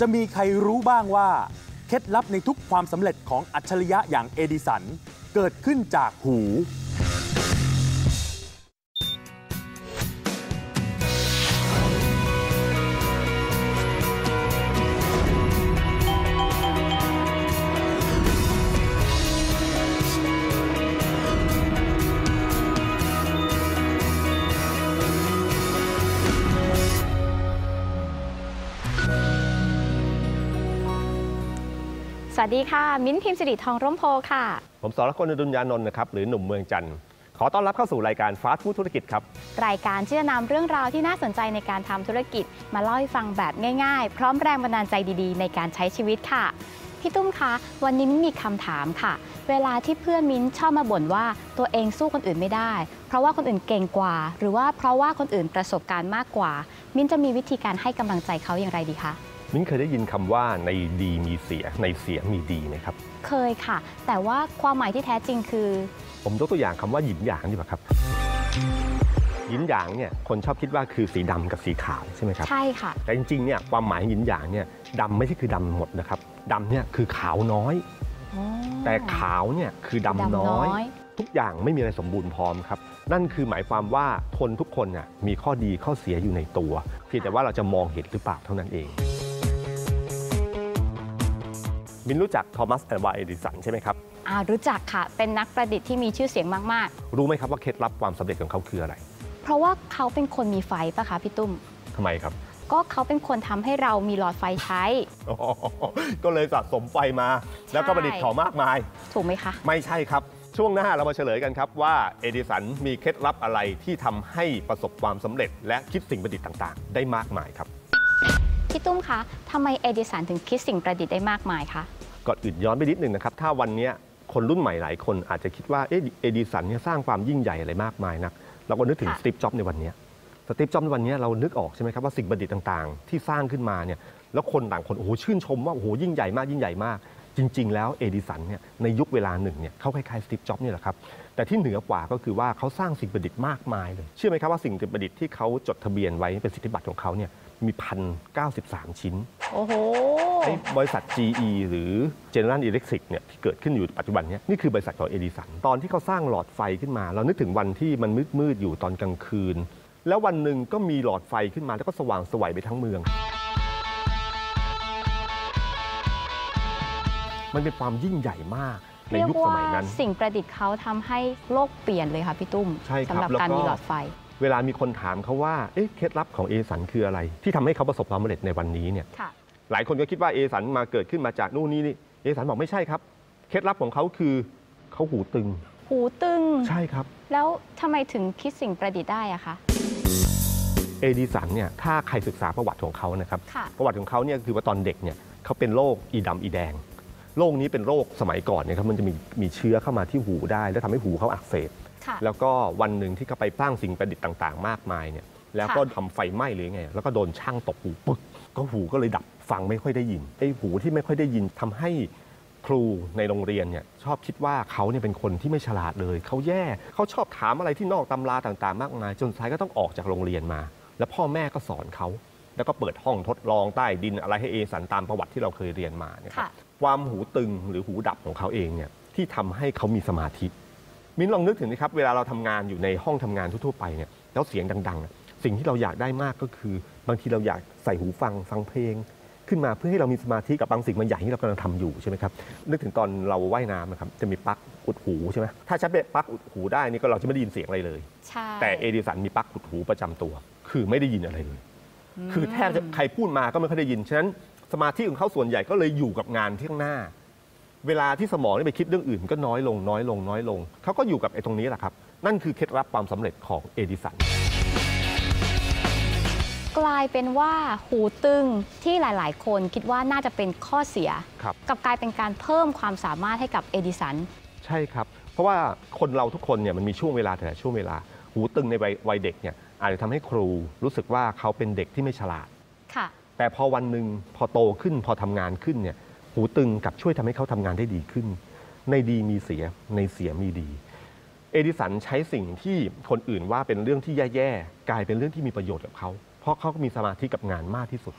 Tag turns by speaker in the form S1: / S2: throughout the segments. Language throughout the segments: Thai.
S1: จะมีใครรู้บ้างว่า เคล็ดลับในทุกความสำเร็จของอัจฉริยะอย่างเอดิสัน เกิดขึ้นจากหู
S2: สวัสดีค่ะ มิ้นท์พิมพ์สิริทองร่มโพค่ะ
S3: ผมสรพลอดุลยานนท์นะครับหรือหนุ่มเมืองจันทร์ขอต้อนรับเข้าสู่รายการฟาสต์ฟู้ดธุรกิจครับ
S2: รายการที่จะนำเรื่องราวที่น่าสนใจในการทำธุรกิจ มาเล่าให้ฟังแบบง่าย ๆ พร้อมแรงบันดาลใจดีๆ ในการใช้ชีวิตค่ะ พี่ตุ้มคะ วันนี้มิ้นมีคำถามค่ะ เวลาที่เพื่อนมิ้นชอบมาบ่นว่าตัวเองสู้คนอื่นไม่ได้ เพราะว่าคนอื่นเก่งกว่า หรือว่าเพราะว่าคนอื่นประสบการณ์มากกว่า มิ้นจะมีวิธีการให้กำลังใจเขาอย่างไรดีคะ
S3: มิ้นเคยได้ยินคำว่าในดีมีเสียในเสียมีดีไหมครับ
S2: เคยค่ะ แต่ว่าความหมายที่แท้จริงคือ
S3: ผมยกตัวอย่างคำว่าหยินหยางดีกว่าครับหยินหยางเนี่ยคนชอบคิดว่าคือสีดำกับสีขาวใช่ไหมครับ
S2: ใช่ค่ะ
S3: แต่จริงๆเนี่ยความหมายหยินหยางเนี่ยดำไม่ใช่คือดำหมดนะครับดำเนี่ยคือขาวน้อย
S2: อ๋อ
S3: แต่ขาวเนี่ยคือดำ
S2: ดำ
S3: น้
S2: น้
S3: อ
S2: อยย
S3: ทุกอย่างไม่มีอะไรสมบูรณ์พร้อมครับ นั่นคือหมายความว่าคนทุกคนน่ะมีข้อดีข้อเสียอยู่ในตัว เพียงแต่ว่าเราจะมองเห็นหรือเปล่าเท่านั้นเอง มินรู้จักโทมัสแอนวาเอดิสันใช่ไหมครับ
S2: อ่ารู้จักค่ะ เป็นนักประดิษฐ์ที่มีชื่อเสียงมาก
S3: รู้ไหมครับว่าเคล็ดลับความสำเร็จของเขาคืออะไร
S2: ๆ เพราะว่าเขาเป็นคนมีไฟปะคะพี่ตุ้ม
S3: ทำไมครับ
S2: ก็เขาเป็นคนทำให้เรามีหลอดไฟใช้
S3: อ๋อก็เลยสะสมไฟมา แล้วก็ประดิษฐ์ของมากมาย
S2: ถูกไหมคะ
S3: ไม่ใช่ครับ ช่วงหน้าเรามาเฉลยกันครับว่าเอดิสันมีเคล็ดลับอะไรที่ทำให้ประสบความสำเร็จ และคิดสิ่งประดิษฐ์ต่าง ๆ ได้มากมายครับ
S2: พี่ตุ้มคะทำไมเอดิสันถึงคิดสิ่งประดิษฐ์ได้มากมายคะ
S3: ก่อนอื่นย้อนไปนิดหนึ่งนะครับ ถ้าวันเนี้ยคนรุ่นใหม่หลายคนอาจจะคิดว่าเอเอดิสันเนี่ยสร้างความยิ่งใหญ่อะไรมากมายนักเราก็นึกถึง
S2: ค่ะ
S3: สตีฟจ็อบในวันเนี้สตีฟจ็อบในวันเนี้ยเรานึกออกใช่ไหมครับว่าสิ่งประดิษฐ์ต่างๆ ที่สร้างขึ้นมาเนี่ยแล้วคนต่างคนโอ้โหชื่นชมว่าโอ้โหยิ่งใหญ่มากยิ่งใหญ่มาก จริง ๆ แล้วเอดิสันเนี่ยในยุคเวลาหนึ่งเนี่ยเขาคล้ายๆสตีฟจ็อบนี่แหละครับแต่ที่เหนือกว่าก็คือว่าเขาสร้างสิ่งประดิษฐ์มากมายเลยเชื่อไหมครับว่าสิ่งประดิษฐ์ที่เขาจดทะเบียนไว้เป็นสิทธิบัตรของเขาเนี่ย มีพันเก้าสิบสามชิ้น
S2: โอ้โห
S3: ไอ้บริษัท GE หรือ General Electric เนี่ยที่เกิดขึ้นอยู่ปัจจุบันเนี้นี่คือบริษัทของเอดิสัน ตอนที่เขาสร้างหลอดไฟขึ้นมา เรานึกถึงวันที่มันมืดมืดๆอยู่ตอนกลางคืน แล้ววันหนึ่งก็มีหลอดไฟขึ้นมาแล้วก็สว่างสวัยไปทั้งเมือง มันเป็นความยิ่งใหญ่มากใน
S2: เรียก
S3: ยุคส
S2: ว่า
S3: มัยนั้น
S2: สิ่งประดิษฐ์เขาทำให้โลกเปลี่ยนเลยค่ะพี่ตุ้ม
S3: ใช่ครับ
S2: สำหรับ
S3: แล้วก็
S2: การมีหลอดไฟ
S3: เวลามีคนถามเขาว่าเอ๊ะเคล็ดลับของเอสันคืออะไร ที่ทำให้เขาประสบความสำเร็จในวันนี้เนี่ย
S2: ค่ะ
S3: หลายคนก็คิดว่าเอสันมาเกิดขึ้นมาจากนู่นนี่นี่เอสันบอกไม่ใช่ครับ เคล็ดลับของเขาคือเขาหูตึง
S2: หูตึง
S3: ใช่ครับ
S2: แล้วทำไมถึงคิดสิ่งประดิษฐ์ได้อะคะ
S3: เอดิสันเนี่ยถ้าใครศึกษาประวัติของเขานะครับ
S2: ค่ะ
S3: ประวัติของเขาเนี่ยคือว่าตอนเด็กเนี่ยเขาเป็นโรคอีดำอีแดงโรคนี้เป็นโรคสมัยก่อนเนี่ยครับมันจะมีมีเชื้อเข้ามาที่หูได้ แล้วทำให้หูเขาอักเสบ
S2: ค่ะ
S3: แล้วก็วันหนึ่งที่เขาไปสร้างสิ่งประดิษฐ์ต่างๆ มากมายเนี่ยแล้วก็
S2: ค่ะ
S3: ทำไฟไหม้หรือไง แล้วก็โดนช่างตกหูปึ๊กก็หูก็เลยดับฟังไม่ค่อยได้ยินไอ้หูที่ไม่ค่อยได้ยินทำให้ครูในโรงเรียนเนี่ยชอบคิดว่าเขาเนี่ยเป็นคนที่ไม่ฉลาดเลย เขาแย่เขาชอบถามอะไรที่นอกตำราต่างๆ มากมาย จนสุดท้ายก็ต้องออกจากโรงเรียนมา แล้วพ่อแม่ก็สอนเขา แล้วก็เปิดห้องทดลองใต้ดินอะไรให้เอสันตามประวัติที่เราเคยเรียนมาเนี่ยครับ
S2: ค่ะ
S3: ความหูตึงหรือหูดับของเขาเองเนี่ยที่ทำให้เขามีสมาธิ มิ้นลองนึกถึงนะครับเวลาเราทำงานอยู่ในห้องทำงานทั่วๆไปเนี่ยแล้วเสียงดังๆอะสิ่งที่เราอยากได้มากก็คือ บางทีเราอยากใส่หูฟังฟังเพลง ขึ้นมาเพื่อให้เรามีสมาธิกับบางสิ่งบางอย่างที่เรากำลังทำอยู่ใช่ไหมครับนึกถึงตอนเราว่ายน้ำนะครับจะมีปลั๊กอุดหูใช่ไหมถ้าใช้เป็นปลั๊กอุดหูได้นี่ก็เราจะไม่ได้ยินเสียงอะไรเลย
S2: ใช่
S3: แต่เอดิสันมีปลั๊กอุดหูประจำตัว คือไม่ได้ยินอะไรเลย คือแทบจะใครพูดมาก็ไม่ค่อยได้ยินฉะนั้นสมาธิของเขาส่วนใหญ่ก็เลยอยู่กับงานที่ข้างหน้า เวลาที่สมองนี่ไปคิดเรื่องอื่นก็น้อยลงน้อยลงน้อยลง เขาก็อยู่กับไอ้ตรงนี้แหละครับ นั่นคือเคล็ดลับความสำเร็จของเอดิสัน
S2: กลายเป็นว่าหูตึงที่หลาย ๆ คนคิดว่าน่าจะเป็นข้อเสีย
S3: ครับ
S2: กลับกลายเป็นการเพิ่มความสามารถให้กับเอดิสัน
S3: ใช่ครับ เพราะว่าคนเราทุกคนเนี่ยมันมีช่วงเวลาแต่ละช่วงเวลา หูตึงในวัยวัยเด็กเนี่ยอาจจะทำให้ครูรู้สึกว่าเขาเป็นเด็กที่ไม่ฉลาด
S2: ค่ะ
S3: แต่พอวันหนึ่งพอโตขึ้นพอทำงานขึ้นเนี่ย หูตึงกลับช่วยทำให้เขาทำงานได้ดีขึ้น ในดีมีเสียในเสียมีดี เอดิสันใช้สิ่งที่คนอื่นว่าเป็นเรื่องที่แย่ๆกลายเป็นเรื่องที่มีประโยชน์กับเขา เพราะเขามีสมาธิกับงานมากที่สุด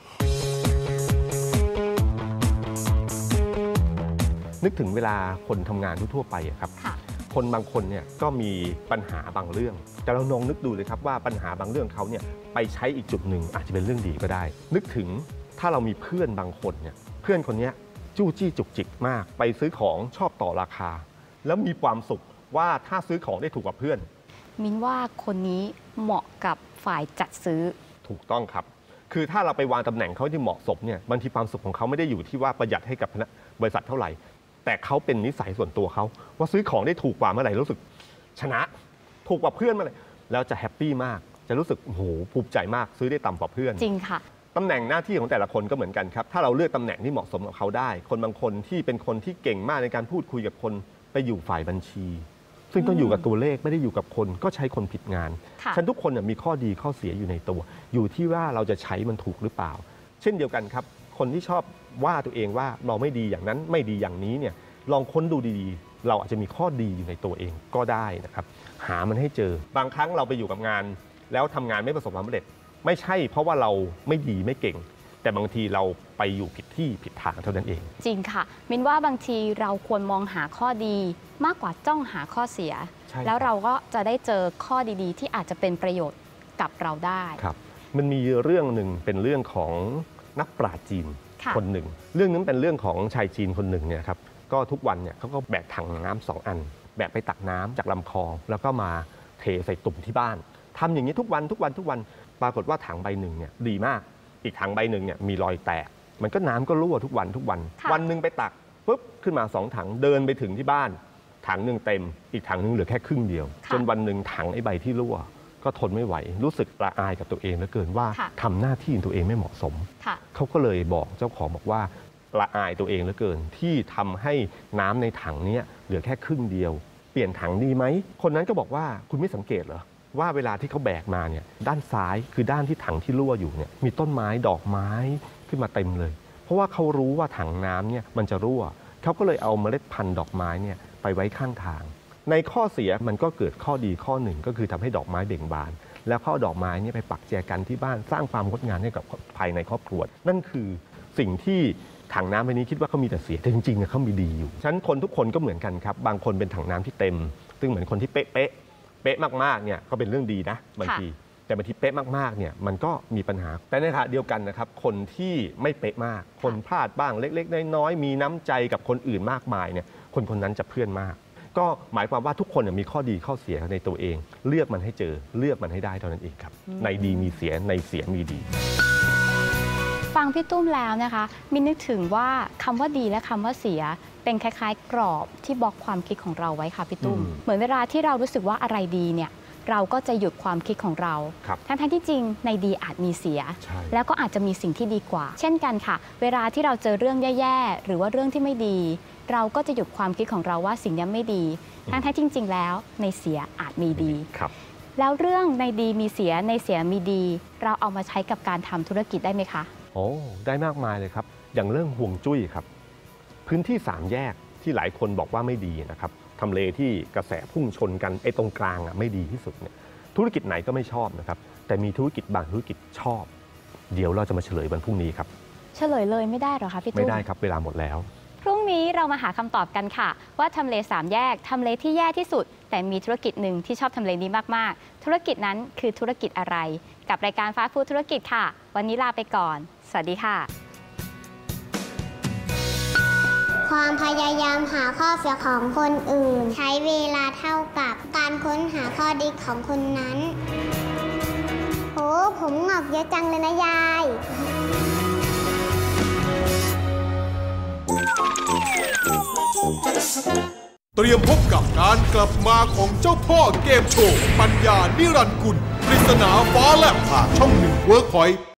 S3: นึกถึงเวลาคนทำงานทั่วๆไปอะครับ
S2: ค่ะ
S3: คนบางคนเนี่ยก็มีปัญหาบางเรื่อง แต่เราลองนึกดูเลยครับว่าปัญหาบางเรื่องเขาเนี่ยไปใช้อีกจุดหนึ่งอาจจะเป็นเรื่องดีก็ได้ นึกถึงถ้าเรามีเพื่อนบางคนเนี่ยเพื่อนคนเนี้ย จู้จี้จุกจิกมาก ไปซื้อของชอบต่อราคา แล้วมีความสุขว่าถ้าซื้อของได้ถูกกว่าเพื่อน
S2: มินว่าคนนี้เหมาะกับฝ่ายจัดซื้อ
S3: ถูกต้องครับ คือถ้าเราไปวางตำแหน่งเขาที่เหมาะสมเนี่ยบางทีความสุขของเขาไม่ได้อยู่ที่ว่าประหยัดให้กับพนักบริษัทเท่าไหร่ แต่เขาเป็นนิสัยส่วนตัวเขาว่าซื้อของได้ถูกกว่าเมื่อไหร่รู้สึกชนะ ถูกกว่าเพื่อนเมื่อไหร่แล้วจะแฮปปี้มาก จะรู้สึกโอ้โหภูมิใจมากซื้อได้ต่ำกว่าเพื่อน
S2: จริงค่ะ
S3: ตำแหน่งหน้าที่ของแต่ละคนก็เหมือนกันครับ ถ้าเราเลือกตำแหน่งที่เหมาะสมกับเขาได้ คนบางคนที่เป็นคนที่เก่งมากในการพูดคุยกับคนไปอยู่ฝ่ายบัญชี ซึ่งต้องอยู่กับตัวเลขไม่ได้อยู่กับคนก็ใช้คนผิดงาน
S2: ค่ะ
S3: ฉันทุกคนน่ะมีข้อดีข้อเสียอยู่ในตัว อยู่ที่ว่าเราจะใช้มันถูกหรือเปล่า เช่นเดียวกันครับ คนที่ชอบว่าตัวเองว่าเราไม่ดีอย่างนั้นไม่ดีอย่างนี้เนี่ยลองค้นดูดีๆ เราอาจจะมีข้อดีอยู่ในตัวเองก็ได้นะครับ หามันให้เจอบางครั้งเราไปอยู่กับงาน แล้วทำงานไม่ประสบความสำเร็จ ไม่ใช่เพราะว่าเราไม่ดีไม่เก่ง แต่บางทีเราไปอยู่ผิดที่ผิดทางเท่านั้นเอง
S2: จริงค่ะ มินว่าบางทีเราควรมองหาข้อดีมากกว่าจ้องหาข้อเสีย
S3: ใช่ครับ
S2: แล้วเราก็จะได้เจอข้อดีๆ ที่อาจจะเป็นประโยชน์กับเราได้
S3: ครับ มันมีเรื่องหนึ่งเป็นเรื่องของนักปราชญ์จีน
S2: ค่ะ
S3: คนหนึ่ง เรื่องนั้นเป็นเรื่องของชายจีนคนหนึ่งเนี่ยครับ ก็ทุกวันเนี่ยเขาก็แบกถังน้ำสองอัน แบกไปตักน้ำจากลำคลอง แล้วก็มาเทใส่ตุ่มที่บ้านทำอย่างนี้ทุกวันทุกวันทุกวัน ปรากฏว่าถังใบหนึ่งเนี่ยดีมาก อีกถังใบหนึ่งเนี่ยมีรอยแตก มันก็น้ำก็รั่วทุกวันทุกวัน
S2: ค่ะ
S3: วันหนึ่งไปตักปุ๊บขึ้นมาสองถังเดินไปถึงที่บ้าน ถังหนึ่งเต็ม อีกถังหนึ่งเหลือแค่ครึ่งเดียว
S2: ค่ะ
S3: จนวันหนึ่งถังไอ้ใบที่รั่ว ก็ทนไม่ไหว รู้สึกละอายกับตัวเองเหลือเกินว่า
S2: ค่ะ
S3: ทำหน้าที่ตัวเองไม่เหมาะสม
S2: ค่ะ
S3: เขาก็เลยบอกเจ้าของบอกว่าละอายตัวเองเหลือเกิน ที่ทำให้น้ำในถังเนี้ยเหลือแค่ครึ่งเดียว เปลี่ยนถังดีไหมคนนั้นก็บอกว่าคุณไม่สังเกตเหรอ ว่าเวลาที่เขาแบกมาเนี่ยด้านซ้ายคือด้านที่ถังที่รั่วอยู่เนี่ยมีต้นไม้ดอกไม้ขึ้นมาเต็มเลย เพราะว่าเขารู้ว่าถังน้ำเนี่ยมันจะรั่วเขาก็เลยเอาเมล็ดพันธุ์ดอกไม้เนี่ยไปไว้ข้างทาง ในข้อเสียมันก็เกิดข้อดีข้อหนึ่งก็คือทำให้ดอกไม้เบ่งบาน แล้วเขาเอาดอกไม้เนี่ยไปปักแจกันที่บ้านสร้างความงดงามให้กับภายในครอบครัวนั่นคือสิ่งที่ถังน้ำใบนี้คิดว่าเขามีแต่เสียแต่จริงๆเนี่ยเขามีดีอยู่ฉะนั้นคนทุกคนก็เหมือนกันครับ บางคนเป็นถังน้ำที่เต็ม ซึ่งเหมือนคนที่เป๊ะ ป๊ะๆเป๊ะมากๆเนี่ยก็เป็นเรื่องดีนะบางทีแต่บางทีเป๊ะมากๆเนี่ยมันก็มีปัญหา แต่ในขณะเดียวกันนะครับคนที่ไม่เป๊ะมาก คนพลาดบ้างเล็ก ๆ น้อยๆมีน้ำใจกับคนอื่นมากมายเนี่ยคนคนนั้นจะเพื่อนมาก ก็หมายความว่าทุกคนเนี่ยมีข้อดีข้อเสียในตัวเอง เลือกมันให้เจอเลือกมันให้ได้เท่านั้นเองครับในดีมีเสียในเสียมีดี
S2: ฟังพี่ตุ้มแล้วนะคะ มินนึกถึงว่าคำว่าดีและคำว่าเสีย เป็นคล้ายๆ กรอบที่บล็อกความคิดของเราไว้ค่ะพี่ตุ้ม
S3: อืม
S2: เหมือนเวลาที่เรารู้สึกว่าอะไรดีเนี่ยเราก็จะหยุดความคิดของเรา
S3: ครับ
S2: ทั้งๆที่จริงในดีอาจมีเสีย
S3: ใช่
S2: แล้วก็อาจจะมีสิ่งที่ดีกว่า เช่นกันค่ะ เวลาที่เราเจอเรื่องแย่ๆ หรือว่าเรื่องที่ไม่ดี เราก็จะหยุดความคิดของเราว่าสิ่งนี้ไม่ดี ทั้งๆที่จริง ๆ แล้ว ในเสียอาจมีดี
S3: ครับ
S2: แล้วเรื่องในดีมีเสียในเสียมีดี เราเอามาใช้กับการทำธุรกิจได้ไหมคะ
S3: โอ้ได้มากมายเลยครับ อย่างเรื่องห่วงจุ้ยครับ พื้นที่สามแยกที่หลายคนบอกว่าไม่ดีนะครับทำเลที่กระแสพุ่งชนกันไอ้ตรงกลางอะไม่ดีที่สุดเนี่ยธุรกิจไหนก็ไม่ชอบนะครับ แต่มีธุรกิจบางธุรกิจชอบ เดี๋ยวเราจะมาเฉลยวันพรุ่งนี้ครับ
S2: เฉลยเลยไม่ได้เหรอคะพี่ตุ้
S3: ไม่ได้ครับเวลาหมดแล้ว
S2: พรุ่ง นี้เรามาหาคำตอบกันค่ะ ว่าทำเลสามแยกทำเลที่แย่ที่สุด แต่มีธุรกิจหนึ่งที่ชอบทำเลนี้มาก ๆ ธุรกิจนั้นคือธุรกิจอะไร กับรายการฟาสต์ฟู้ดธุรกิจค่ะ วันนี้ลาไปก่อน สวัสดีค่ะ
S4: ความพยายามหาข้อเสียของคนอื่น ใช้เวลาเท่ากับการค้นหาข้อดีของคนนั้นโหผมงอกเยอะจังเลยนะยาย
S5: เตรียมพบกับการกลับมาของเจ้าพ่อเกมโชว์ ปัญญานิรันดร์กุลปริศนาฟ้าแลบผ่านช่องหนึ่งเวิร์กพอย